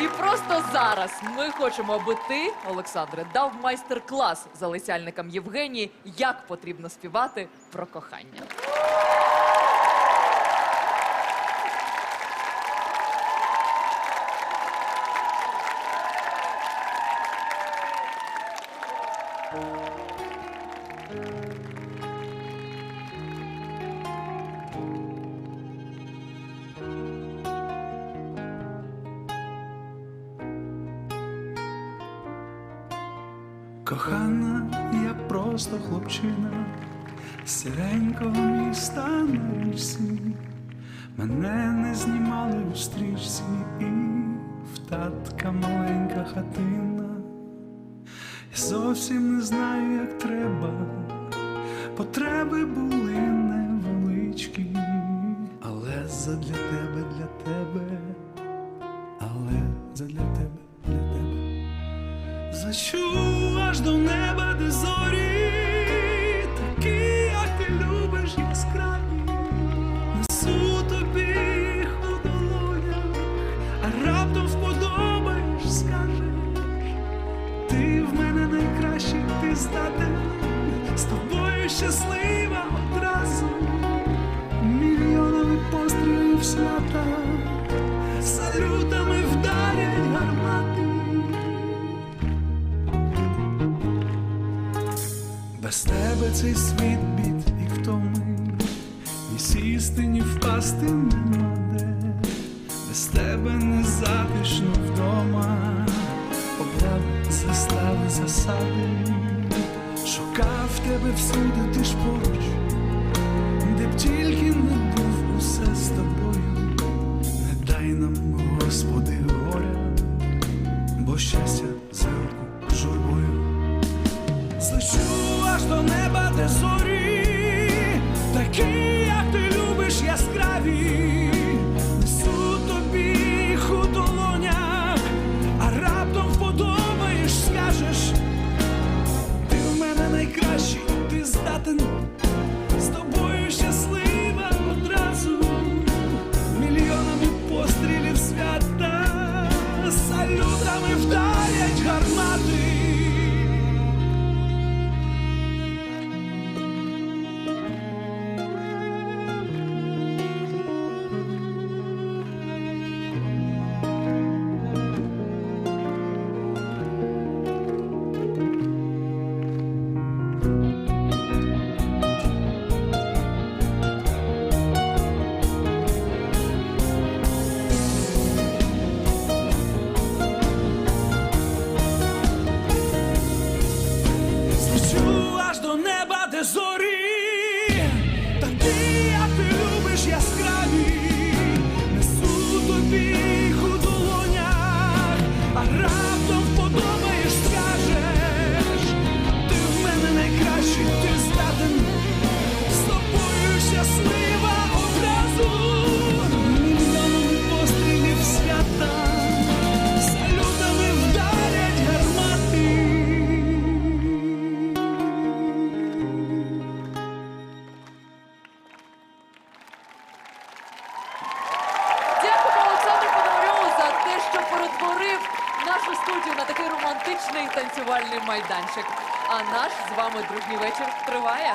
І просто зараз ми хочемо, аби ти, Олександре, дав майстер-клас залицяльникам Євгенії, як потрібно співати про кохання. Кохана, я просто хлопчина сіренького міста на річці. Мене не знімали у стрічці, і в татка маленька хатина. Я зовсім не знаю, як треба. Потреби були невеличкі, але задля тебе, для тебе, але задля тебе, для тебе. Зачу аж в мене найкращий, ти здатен, з тобою щаслива одразу, мільйонами пострілів свята, салютами вдарять гармати. Без тебе цей світ бід і втоми, ні сісти, ні впасти нема де, без тебе не затишно тебе всюди, ти ж поруч, де б тільки не був усе з тобою, не дай нам, Господи, горя, бо щастя зверху неба, де студію на такий романтичний танцювальний майданчик. А наш з вами дружній вечір триває.